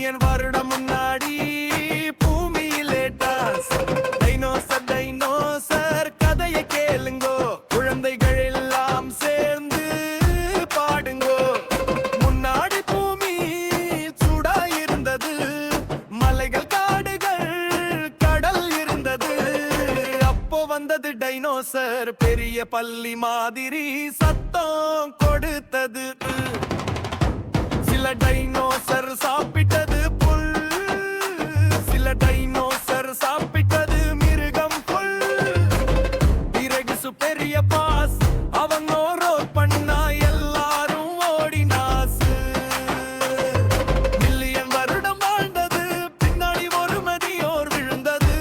Million வருடம் முன்னாடி பூமியிலே டான்ஸ் டைனோசர் டைனோசர் கதையை கேளுங்கோ. குழந்தைகள் எல்லாம் சேர்ந்து பாடுங்கோ. முன்னாடி பூமி சூடா இருந்தது. மலைகள் காடுகள் கடல் இருந்தது. அப்போ வந்தது டைனோசர். பெரிய பள்ளி மாதிரி சத்தம் பெரிய பாஸ். அவங்க ரோல் பண்ணா எல்லாரும் ஓடினாசு. மில்லியன் வருடம் வாழ்ந்தது பின்னாடி ஒரு மதியோர் விழுந்தது.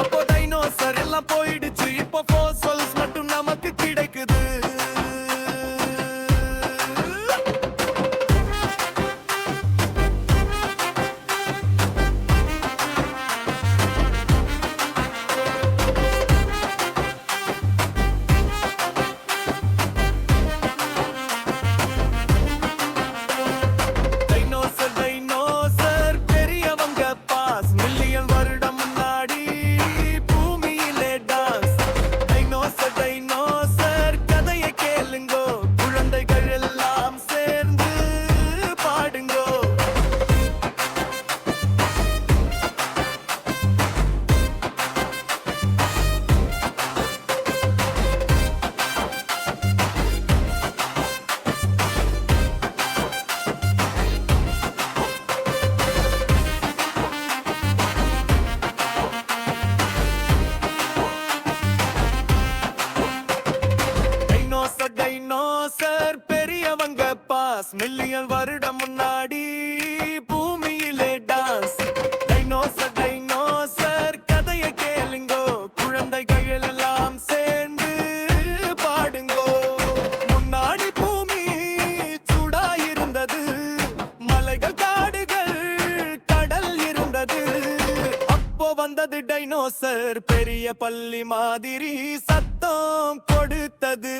அப்போ டைனோசர் எல்லாம் போயிடுச்சு இப்போ போ டான்ஸ் மில்லியன் வருடம் முன்னாடி பூமியிலே டான்ஸ் டைனோசர் டைனோசர் கதையை கேளுங்கோ. குழந்தைகள் எல்லாம் சேர்ந்து பாடுங்கோ. முன்னாடி பூமி சூடா இருந்தது மலைகள் காடுகள் கடல் இருந்தது. அப்போ வந்தது டைனோசர் பெரிய பள்ளி மாதிரி சத்தம் கொடுத்தது.